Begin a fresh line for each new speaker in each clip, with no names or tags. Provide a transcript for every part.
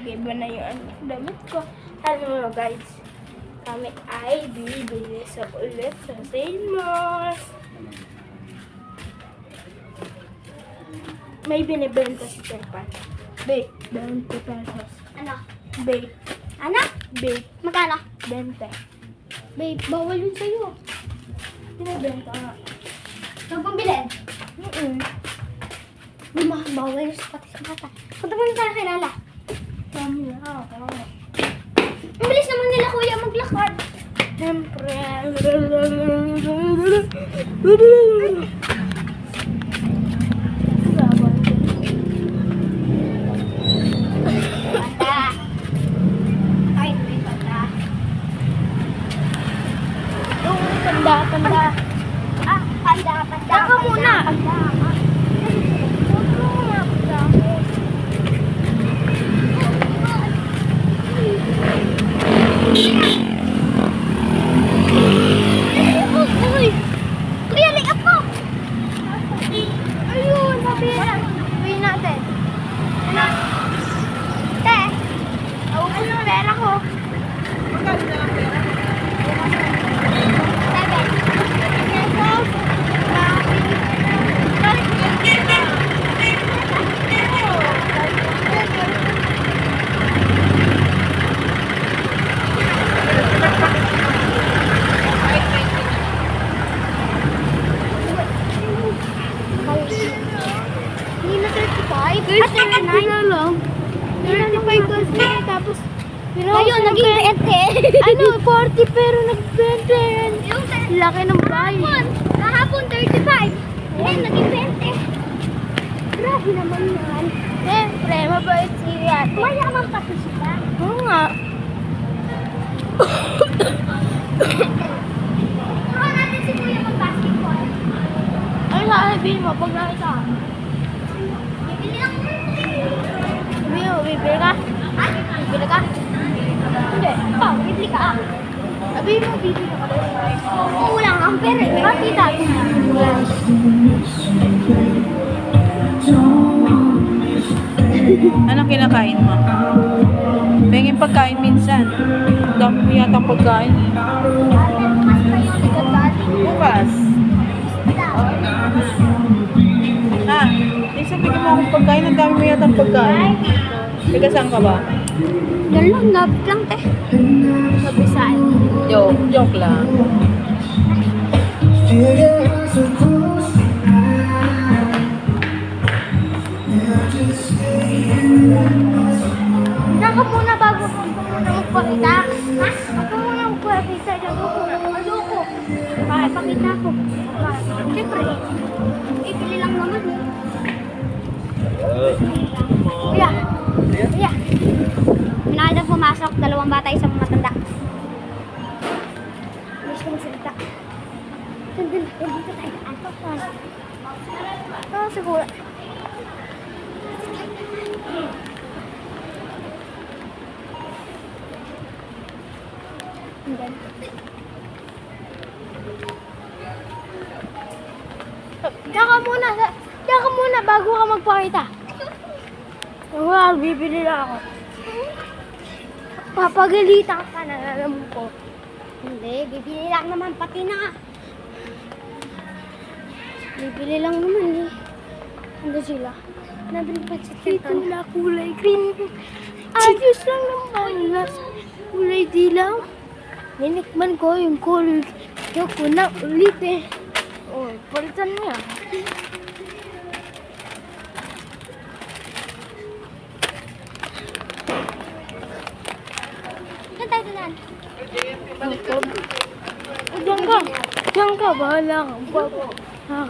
Mag-iba na yung ano, damit ko. Alam mo guys, kami ay bibili sa ulit sa Malls. May binibenta si Tepan. Bake, 20 pesos.
Ano?
Bake,
Ano?
bake,
Magkano?
20.
Babe, bawal yun sa'yo.
Binibenta nga.
Huwag mong bilhin.
Mm-mm.
Mama, bawal yun sa pati sa bata. Punta mo tayo kay Lala.
Kami na ako.
Ang bilis naman nila kuya maglakad.
Siyempre.
Bata. Ay, may bata.
Yung tanda, tanda.
Ah, panda, panda.
Ako muna.
Panda.
Uy!
Kuya, lay up mo!
Ayun, sabi na. Uwi natin.
Ano? Te,
Oh, ano, pera ko.
seven. Hindi na 35.
Guys,
Ah, 39.
na lang. 35 kasi, tapos... Pero
Ngayon, naging 20.
ano, 40 pero nag-20 yan.
Yung sa-
Laki ng bahay.
Kahapon, kahapon 35. Ngayon, naging 20. Grabe naman yan.
Siyempre, mabait si ate.
Mayaman pati sila.
Oo nga.
Turuan natin si Kuya mag-basketball.
Ano sasabihin mo pag nakita ka?
Bibili lang mo,
bibili ka? Bibili ka?
Hindi. Ikaw, bibili ka ah.
Sabi mo, bibili ka.
Oo lang ang pera eh. Bakit tayo?
Anong kinakain mo? Pengin pagkain minsan. Dami mo yata pagkain. Bukas. Ha? Eh, sabi ko mo akong pagkain. Ang dami mo yata pagkain. Teka, saan ka ba?
Yan lang, gabit lang te.
Sabi sa akin.
Joke. Joke lang.
Diyan ka muna bago ko muna magpakita. Ha? Ka muna magpakita. Diyan ko muna. Ano ko? Pakipakita ko. Siyempre, ibili lang naman. eh. Kuya. Kuya. Pumasok, dalawang bata, isang matanda. Gusto mo salita. Sandun, dito tayo. Antok ka. Oo, siguro. Hindi.
Diyan ka muna. Diyan ka muna bago ka magpakita. Wala, bibili na ako. Papagalitan ka na, alam ko.
Hindi, bibili lang naman pati na.
Bibili lang naman eh. Ano sila?
Nabili pa si
Ito na kulay green. Ayos lang naman. Las kulay dilaw. Ninikman ko yung kulay. Yung kuna ulit eh. Oh, palitan mo
tayo?
Diyan ka. Diyan ka. Bahala ka. Bago. Ha.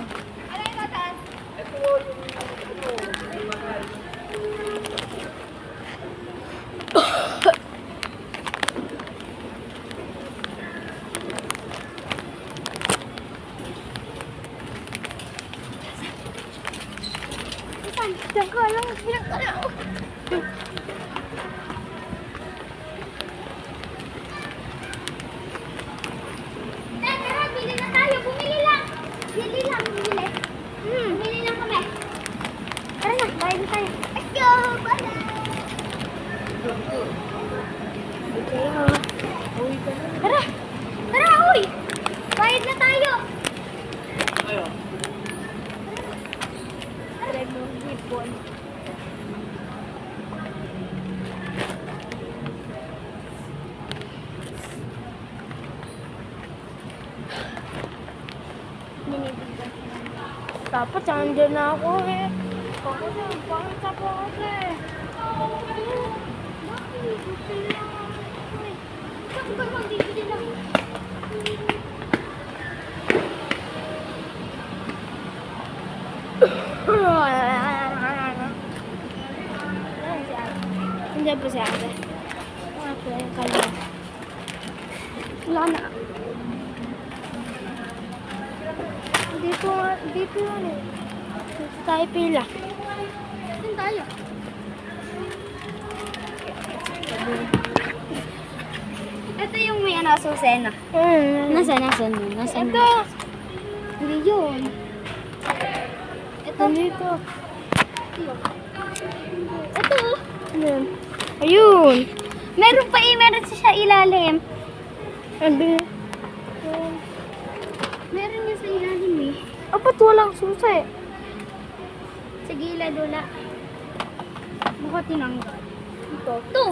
Diyan ka lang. Diyan ka lang.
Tara! Tara, uy! Bayad na tayo!
Ayo.
Dapat andyan na ako eh. Na, bakit ako kasi? Ate. Ate, kanya.
Wala na.
Dito, dito yun eh. Dito tayo pila.
Saan tayo? Ito yung may ano, susena.
Mm.
Nasaan mo? Nasaan
Ito.
Hindi yun. Ito.
Nandito.
Ito.
Ayun. Ayun.
Meron pa eh, meron siya sa ilalim.
Andi.
Meron yun sa ilalim eh.
Apat walang susi.
Sa gilid wala. Baka tinanggal.
Ito.
Ito.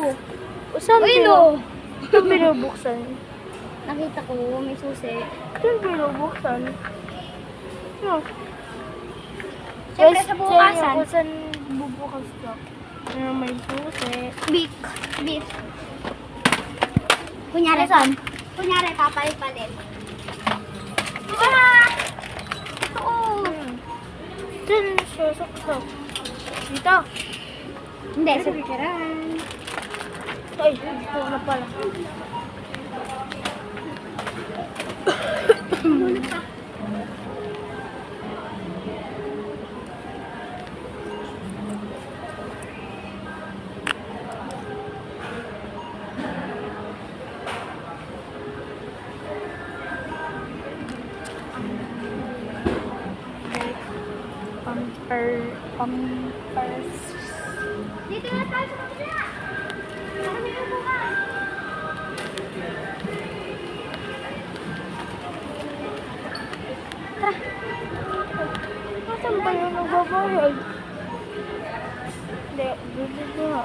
Saan
Ayun
pino?
oh.
Ito binubuksan.
Nakita ko, may susi.
Ito yung binubuksan. Ano?
Siyempre sa bukasan.
saan bubukas to. Ano may susi.
Beef. Beef. Kunyari,
Saan?
kunyari, papalit-palit. Ah! Ito oh.
Siya, saksak. Dito.
Hindi, sa picturean.
Ay, ito na pala. per um, per
Dito na tayo sa kapila. Tara. Asan ba yung nagbabayad? Hindi, dito na.